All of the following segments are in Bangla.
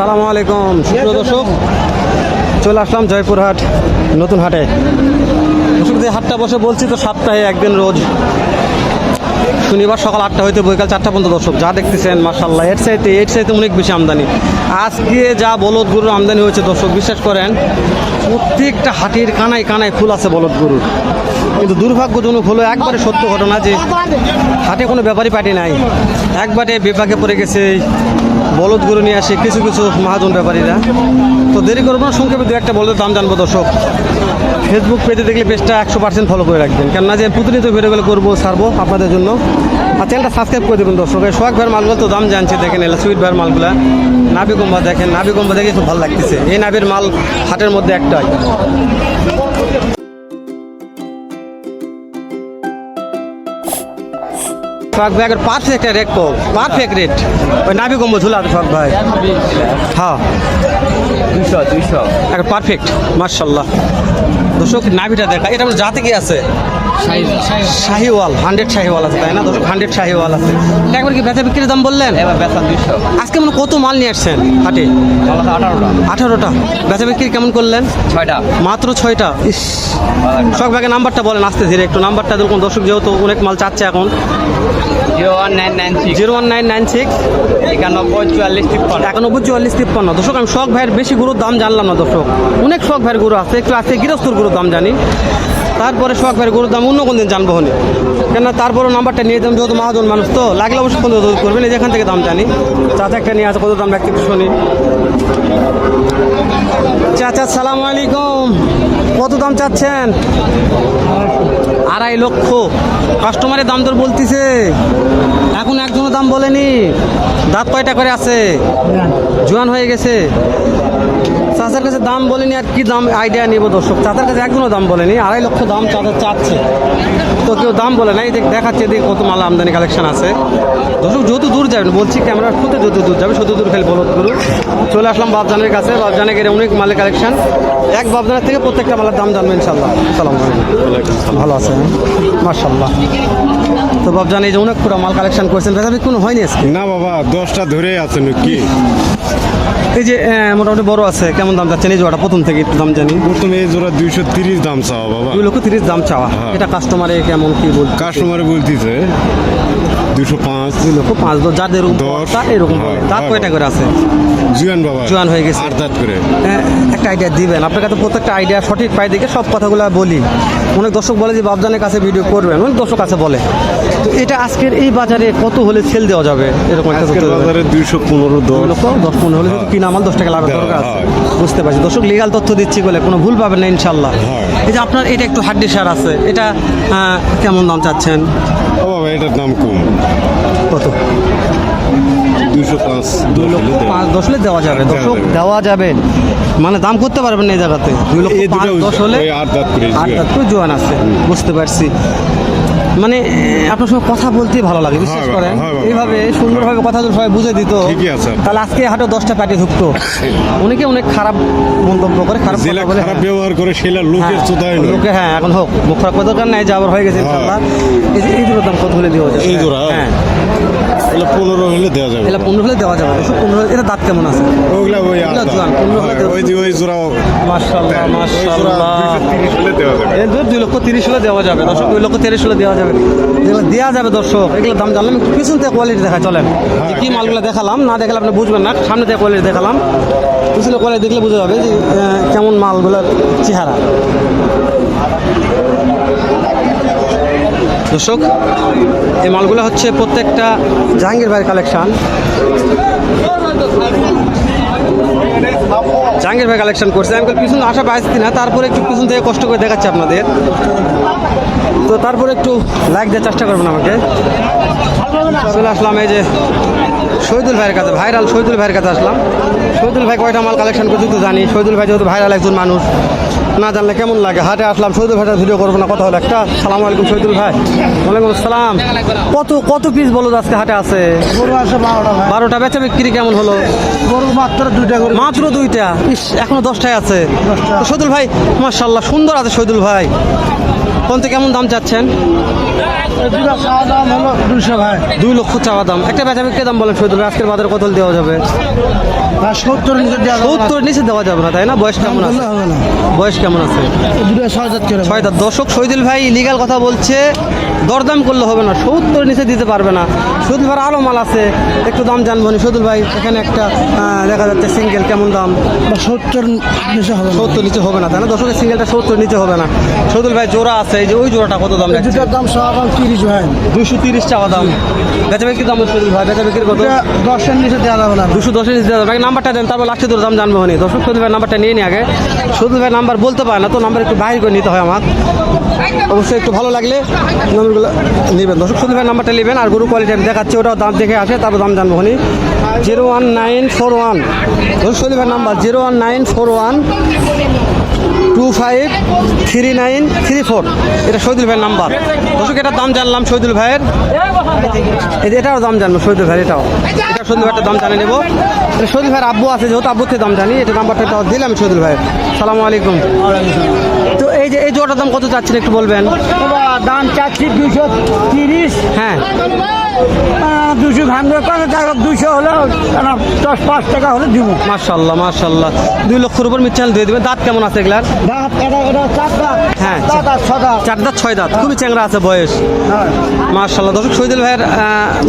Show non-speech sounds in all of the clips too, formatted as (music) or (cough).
আসসালামু আলাইকুম সুপ্রিয় দর্শক। চলে আসলাম জয়পুরহাট নতুন হাটে। দর্শক যে হাটটা বসে বলছি তো সপ্তাহে একদিন রোজ শনিবার সকাল আটটা হইতে বৈকাল চারটা পর্যন্ত দর্শক, যা দেখতেছেন মার্শাল্লাহ এর চাইতে এর চাইতে অনেক বেশি আমদানি। আজকে যা বলদ গরুর আমদানি হয়েছে দর্শক, বিশ্বাস করেন, প্রত্যেকটা হাটির কানায় কানায় ফুল আছে বলদ গরুর। কিন্তু দুর্ভাগ্যজনক হলো একবারে সত্য ঘটনা যে হাটে কোনো ব্যাপারই পার্টি নাই। একবারে বিপাকে পড়ে গেছে বলদ গরু নিয়ে আসে কিছু কিছু মহাজন ব্যাপারীরা। তো দেরি করব না, সংক্ষেপে দু একটা বলদের দাম জানব দর্শক। ফেসবুক পেজে দেখলে পেজটা একশো পার্সেন্ট ফলো করে রাখবেন। কেননা যে প্রতিনিয়ত ভিডিওগুলো করব ছাড়বো আপনাদের জন্য। আর চ্যানেলটা সাবস্ক্রাইব করে দেবেন দর্শক। সোহাগ ভাইয়ের মালগুলো তো দাম জানছে দেখেন এলা সুইট ভাইয়ের মালগুলা। নাবি কম্বা দেখেন নাবি কম্বা দেখে খুব ভালো লাগতেছে। এই নাবির মাল হাটের মধ্যে একটাই। সোহাগ ভাই একবার পারফেক্ট রেট কো পারফেক্ট রেট ওই নাবি কম্বো ঝুলা ভাই। হ্যাঁ। দুইশো দুইশো। একবার পারফেক্ট মার্শাল্লাহ দর্শক নাভিটা দেখা। এটা আমার জাতে কি আছে? শাহিওয়াল। হান্ড্রেড শাহিওয়াল আছে তাই না দর্শক? হান্ড্রেড শাহিওয়াল আছে। একবার কি বেচা বিক্রির দাম বললেন? এবার বেতন দুইশো। আজকে মানে কত মাল নিয়ে আসছেন হাটে? আঠারোটা। আঠারোটা। বেচা বিক্রি কেমন করলেন? ছয়টা। মাত্র ছয়টা? ইস। শখ ভাগে নাম্বারটা বলেন আসতে ধীরে একটু। নাম্বারটা দেখুন দর্শক যেহেতু অনেক মাল চাচ্ছে এখন। Zero one nine nine six. Zero one nine nine six. একানব্বই চুয়াল্লিশ তিপ্পান্ন। একানব্বই চুয়াল্লিশ তিপ্পান্ন। দর্শক আমি শখ ভাইয়ের বেশি গুরুর দাম জানলাম না দর্শক। অনেক শখ ভাইয়ের গুরু আছে একটু আছে গৃহস্থর গরুর দাম জানি। তারপরে শখ ভাইয়ের গরুর দাম অন্য কোন দিন জানব হলে। কেননা তারপরে নাম্বারটা নিয়ে যেতাম, যেহেতু মহাজন মানুষ তো, লাগলে অবশ্যই ফোন করবেন, এই যেখান থেকে দাম জানি। চাচা একটা নিয়ে আছে কত দাম ব্যক্তি শুনি। চাচা, সালাম আলাইকুম। কত দাম চাচ্ছেন? আড়াই লক্ষ। কাস্টমারের দাম দর বলতিছে। এখন একজনের দাম বলেনি। দাঁত কয়টা করে আছে? জোয়ান হয়ে গেছে। চাচার কাছে দাম বলেনি আর কি দাম আইডিয়া নিব দর্শক? চাচার কাছে একজনও দাম বলেনি আড়াই লক্ষ দাম চাচা চাচ্ছে। তো কেউ দাম বলে নাই দেখ দেখাচ্ছে এদিকে কত মাল আমদানি কালেকশন আছে। দর্শক যত দূর যাবেন বলছি ক্যামেরার ফুটে যত দূর যাবে শত দূর খালি বলদ করু চলে আসলাম বাবজানের কাছে বাবজানে গেলে অনেক মালের কালেকশন এক বাবজানের থেকে প্রত্যেকটা মালের দাম জানবেন ইনশাল্লাহ সালাম ভালো আছে মার্শাল্লাহ তো বাবজান এই যে অনেক পুরো মাল কালেকশন করছেন। বেচাবি কোনো হয়নি আজকে? না বাবা দশটা ধরে আছে কি এই যে মোটামুটি বড় আছে। কেমন দাম চাচ্ছেন? এই জোড়াটা প্রথম থেকে একটু দাম জানি। প্রথমে এই জোড়া দুইশো তিরিশ দাম চাওয়া বাবা। দুই লক্ষ তিরিশ দাম চাওয়া। হ্যাঁ। এটা কাস্টমারে কেমন কি বল কাস্টমারে বলতেছে। দুশো পাঁচ দুই লক্ষ পাঁচ দশ যাদের এরকম দশ। তা এরকম বলে কয়টা করে আছে? জুয়ান বাবা জোয়ান হয়ে গেছে। আট দাঁত করে। হ্যাঁ, একটা আইডিয়া দিবেন। আপনার কাছে প্রত্যেকটা আইডিয়া সঠিক পাই দেখে সব কথাগুলো বলি। অনেক দর্শক বলে যে বাবজানের কাছে ভিডিও করবেন। অনেক দর্শক আছে বলে। তো এটা আজকের এই বাজারে কত হলে সেল দেওয়া যাবে? এরকম একটা। বাজারে দুইশো পনেরো দশ। লক্ষ দশ পনেরো হলে কিনা মাল দশ টাকা লাভের দরকার আছে। বুঝতে পারছি। দর্শক লিগাল তথ্য দিচ্ছি বলে কোনো ভুল পাবেন না ইনশাল্লাহ হ্যাঁ। এই যে আপনার এটা একটু হাড্ডি সার আছে। এটা কেমন দাম চাচ্ছেন? ও বাবা এটার দাম কম। কত? দুইশো পাঁচ দুই লক্ষ পাঁচ দশ হলে দেওয়া যাবে। দর্শক দেওয়া যাবে। মানে দাম করতে পারবেন না এই জায়গাতে। দুই লক্ষ পাঁচ দশ হলে আট দাঁত করে জোয়ান। আছে। বুঝতে পারছি। মানে আপনার সঙ্গে কথা বলতে ভালো লাগে বিশ্বাস হ্যাঁ, করেন? হ্যাঁ, এইভাবে সুন্দরভাবে কথা যদি সবাই বুঝে দিত তাহলে আজকে হাটে দশটা প্যাটে ঢুকতো। (laughs) অনেকে অনেক খারাপ মন্তব্য করে খারাপ হ্যাঁ। ব্যবহার করে সেটা লোকের হ্যাঁ, চোদায় নয়। লোকে হ্যাঁ এখন হোক মুখ খারাপ দরকার নাই যে আবার হয়ে গেছে এই দূরতাম দাম কত হলে জোড়া? হ্যাঁ। তাহলে পনেরো হলে দেওয়া যাবে। এটা পনেরো হলে দেওয়া যাবে। ওষুধ পনেরো এটা দাঁত কেমন আছে? ওগুলা ওই আট জোয়ান, পনেরো হলে হ্যাঁ, ওই যে ওই জোড়া মার্শাল্লাহ ওই জোড়া মার্শাল্লাহ দুইশো তিরিশ হলে দেওয়া যাবে। এই দুই- লক্ষ তিরিশ হলে দেওয়া যাবে। দর্শক দুই লক্ষ তিরিশ হলে দেওয়া যাবে। যেগুলো দেওয়া যাবে দর্শক। এগুলো দাম জানলাম একটু পিছন থেকে কোয়ালিটি দেখা চলেন। যে কি মালগুলো দেখালাম না দেখালে আপনি বুঝবেন না। সামনে থেকে কোয়ালিটি দেখালাম। পিছনে কোয়ালিটি দেখলে বুঝতে যাবে যে কেমন মালগুলোর চেহারা। দর্শক, এই মালগুলো হচ্ছে প্রত্যেকটা জাহাঙ্গীর ভাইয়ের কালেকশান জাহাঙ্গীর ভাই কালেকশন করছে। আমি পিছন আসা পাইছি না, তারপরে একটু পিছন থেকে কষ্ট করে দেখাচ্ছি আপনাদের। তো তারপরে একটু লাইক দেওয়ার চেষ্টা করবেন আমাকে। চলে আসলাম এই যে শহীদুল ভাইয়ের কাছে ভাইরাল শহীদুল ভাইয়ের কাছে আসলাম। শহীদুল ভাই কয়টা মাল কালেকশন করছি তো জানি। শহীদুল ভাই যেহেতু ভাইরাল একজন মানুষ না জানলে কেমন লাগে? হাটে আসলাম শহীদুল ভাইটার ভিডিও করব না কথা হলো একটা। সালাম আলাইকুম শহীদুল ভাই। ওয়ালাইকুম আসসালাম। কত কত পিস বলো আজকে হাটে আছে? গরু আছে বারোটা বারোটা বেচা বিক্রি কেমন হলো? গরু মাত্র দুইটা মাত্র দুইটা? ইস এখনও দশটায় আছে। শহীদুল ভাই মার্শাল্লাহ সুন্দর আছে শহীদুল ভাই। কোনতে কেমন দাম চাচ্ছেন? দুই লক্ষ চাওয়া দাম। একটা বেচা বিক্রি দাম বলেন শহীদুল আজকের বাজারে কত দেওয়া যাবে? সত্তর নিচে দেওয়া যাবে না। সত্তর নিচে দেওয়া যাবে না তাই না? বয়স কেমন আছে? বয়স কেমন আছে? ছয় দাঁত দর্শক শহীদুল ভাই লিগাল কথা বলছে দরদাম করলে হবে না সত্তর নিচে দিতে পারবে না। শহীদুল ভাই আরও মাল আছে একটু দাম জানব না। শহীদুল ভাই এখানে একটা দেখা যাচ্ছে সিঙ্গেল কেমন দাম? সত্তর নিচে হবে সত্তর নিচে হবে না তাই না? দর্শকের সিঙ্গেলটা সত্তর নিচে হবে না। শহীদুল ভাই জোড়া আছে এই যে ওই জোড়াটা কত দাম দাম তিরিশ ভাই। দুশো তিরিশ টাকা দাম। বেচা বিক্রি দাম শহীদুল ভাই বেচা বিক্রি কত? দশের নিচে দেওয়া যাবে না। দুশো দশের নিচে দেওয়া যাবে। নাম্বারটা দেন তারপর লাস্টে তোর দাম জানব হনি দর্শক শহীদুল ভাই নাম্বারটা নিয়ে নি আগে। শহীদুল ভাই নাম্বার বলতে পারে না তো নাম্বার একটু বাইর করে নিতে হয় আমার। অবশ্যই একটু ভালো লাগলে নম্বরগুলো নেবেন। দর্শক শহীদুল ভাই নাম্বারটা নেবেন আর গরু কোয়ালিটি আমি দেখাচ্ছি ওটাও দাম দেখে আসে তারপর দাম জানব হনি zero one nine four one. দর্শক শহীদুল ভাই number zero one nine four one. Two five three nine three four. এটা শহীদুল ভাইয়ের নাম্বার। দর্শক, এটার দাম জানলাম শহীদুল ভাইয়ের। এটাও দাম জানব শহীদুল ভাইয়ের, এটাও। এটা শহীদুল ভাইয়ের দাম জানিয়ে নেব। এটা শহীদুল ভাইয়ের আব্বু আছে, যেহেতু আব্বুতে দাম জানি, এটা নাম্বারটা দিলাম শহীদুল ভাইয়ের। সালামু আলাইকুম। এই যে এই জোড়াটার দাম কত চাচ্ছেন একটু বলবেন? দাম চাচ্ছি দুশো তিরিশ। হ্যাঁ। দুশো ভাঙবে কত টাকা দুশো হলে দশ পাঁচ টাকা হলে দিব। মার্শাল্লাহ মার্শাল্লাহ দুই লক্ষের উপর মিচ্ছাল দিয়ে দেবেন। দাঁত কেমন আছে এগুলার? দাঁত হ্যাঁ। চার দাঁত ছয় দাঁত। খুবই চ্যাংরা আছে বয়স। হ্যাঁ। মার্শাল্লাহ দর্শক শহীদুল ভাইয়ের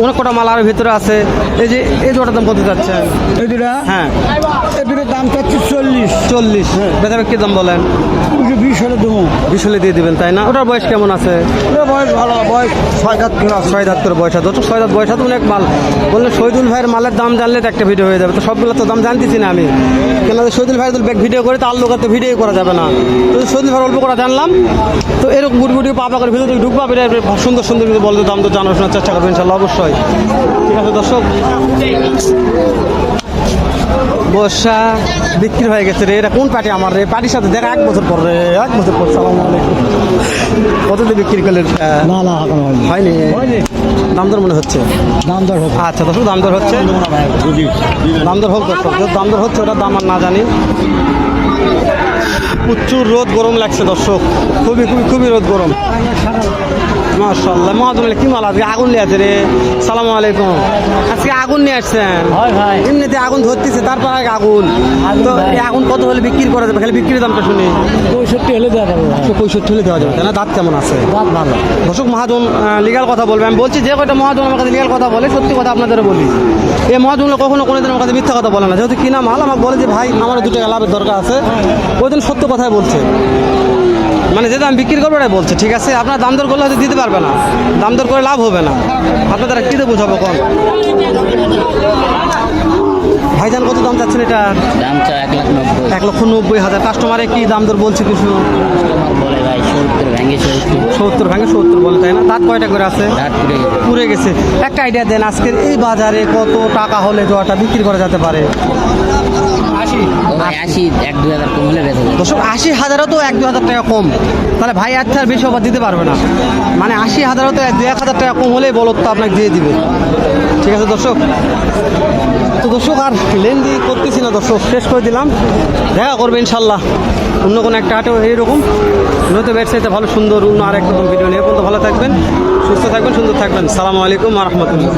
অনেক কটা মাল আরও ভিতরে আছে। এই যে এই জোড়াটার দাম কত যাচ্ছেন এই দুটা হ্যাঁ। এই দুটোর দাম চাচ্ছি চল্লিশ। চল্লিশ। বেচা বিক্রির দাম বলেন। দুশো বিশ হলে দেবো বিশ হলে দিয়ে দিবেন তাই না? ওটার বয়স কেমন আছে? বয়স ভালো বয়স ছয় দাঁত ছয় দাঁত করে বয়স আছে ছয় দাঁত বয়স আছে অনেক মাল। বললে শহীদুল ভাইয়ের মালের দাম জানলে তো একটা ভিডিও হয়ে যাবে তো সবগুলো তো দাম জানতেছি না আমি। কেন শহীদুল ভাই যদি ব্যাগ ভিডিও করে তার লোক তো ভিডিও করা যাবে না। তো শহীদুল ভাই অল্প করে জানলাম তো এরকম গুটি গুটি পাপা করে ভিতরে ঢুকবা বেরিয়ে সুন্দর সুন্দর কিন্তু বলতে দাম তো জানার চেষ্টা করবেন ইনশাল্লাহ অবশ্যই। ঠিক আছে দর্শক। বর্ষা বিক্রি হয়ে গেছে রে। এটা কোন পার্টি আমার রে? পার্টির সাথে দেখা এক বছর পর রে। এক বছর পর সালাম আলাইকুম। কত দিয়ে বিক্রি করলেন? না না এখন হয়নি। হয়নি? দাম দর মনে হচ্ছে? দাম দর হোক। আচ্ছা দর্শক দাম দর হচ্ছে দাম দর হোক দর্শক যদি দাম দর হচ্ছে ওটার দাম আর না জানি। প্রচুর রোদ গরম লাগছে দর্শক। খুবই খুবই খুবই রোদ গরম। মাশাল্লাহ কি মাল আজকে আগুন নিয়ে আছে রে? সালাম আলাইকুম। আজকে আগুন নিয়ে আসছেন। এমনিতে আগুন ধরতেছে তারপর আগে আগুন। তো আগুন কত হলে বিক্রি করা যাবে? খালি বিক্রির দামটা শুনি। পঁয়ষট্টি হলে দেওয়া যাবে একশো পঁয়ষট্টি হলে দেওয়া যাবে তাই না? দাঁত কেমন আছে? দাঁত ভালো। দর্শক মহাজন লিগাল কথা বলবে। আমি বলছি যে কয়টা মহাজন আমার কাছে লিগাল কথা বলে সত্যি কথা আপনাদের বলি। এই মহাজনগুলো কখনো কোনো দিন আমার কাছে মিথ্যা কথা বলে না। যেহেতু কিনা মাল আমাকে বলে যে ভাই আমার দুটো লাভের দরকার আছে। ওই দিন সত্য কথাই বলছে। মানে যে দাম বিক্রি করবে ওটাই বলছে ঠিক আছে? আপনার দাম দর করলে হয়তো দিতে পারবে না। দাম দর করে লাভ হবে না। আপনার দ্বারা কী দিয়ে বুঝাবো কম? ভাইজান কত দাম চাচ্ছেন এটা? দাম চা এক লাখ নব্বই। এক লক্ষ নব্বই হাজার। কাস্টমারে কি দাম দর বলছে কিছু? বলে ভাই সত্তর ভেঙে সত্তর। সত্তর ভাঙে সত্তর বলে তাই না? দাঁত কয়টা করে আছে? পুড়ে গেছে। একটা আইডিয়া দেন আজকের এই বাজারে কত টাকা হলে জোয়াটা বিক্রি করা যেতে পারে? আশি, এক আশি হাজারও তো এক দু হাজার টাকা কম। তাহলে ভাই, আর তার বেশি অফার দিতে পারবে না। মানে আশি হাজারও তো দু এক হাজার টাকা কম হলেই বলো তো আপনাকে দিয়ে দিবে। ঠিক আছে, দর্শক? তো দর্শক, আর লেনদি করতেছি না, দর্শক। শেষ করে দিলাম। দেখা করবে ইনশাল্লাহ। অন্য কোনো একটা হাটেও এইরকম। নয়তো ব্যবসায়ীতে ভালো, সুন্দর, অন্য আর একটা ভিডিও নিয়ে পর্যন্ত ভালো থাকবেন, সুস্থ থাকবেন, সুন্দর থাকবেন। সালামু আলাইকুম রহমতুল্লাহ।